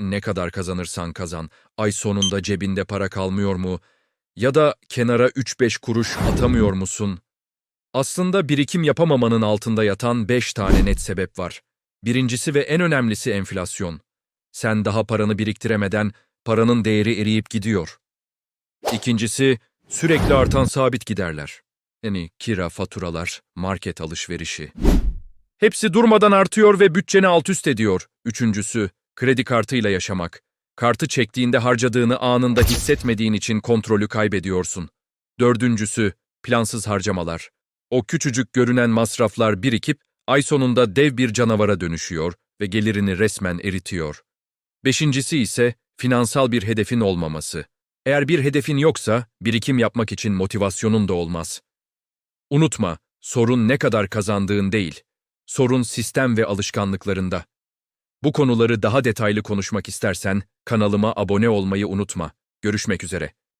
Ne kadar kazanırsan kazan, ay sonunda cebinde para kalmıyor mu? Ya da kenara 3-5 kuruş atamıyor musun? Aslında birikim yapamamanın altında yatan 5 tane net sebep var. Birincisi ve en önemlisi enflasyon. Sen daha paranı biriktiremeden paranın değeri eriyip gidiyor. İkincisi, sürekli artan sabit giderler. Yani kira, faturalar, market alışverişi. Hepsi durmadan artıyor ve bütçeni alt üst ediyor. Üçüncüsü, kredi kartıyla yaşamak. Kartı çektiğinde harcadığını anında hissetmediğin için kontrolü kaybediyorsun. Dördüncüsü, plansız harcamalar. O küçücük görünen masraflar birikip ay sonunda dev bir canavara dönüşüyor ve gelirini resmen eritiyor. Beşincisi ise finansal bir hedefin olmaması. Eğer bir hedefin yoksa birikim yapmak için motivasyonun da olmaz. Unutma, sorun ne kadar kazandığın değil, sorun sistem ve alışkanlıklarında. Bu konuları daha detaylı konuşmak istersen kanalıma abone olmayı unutma. Görüşmek üzere.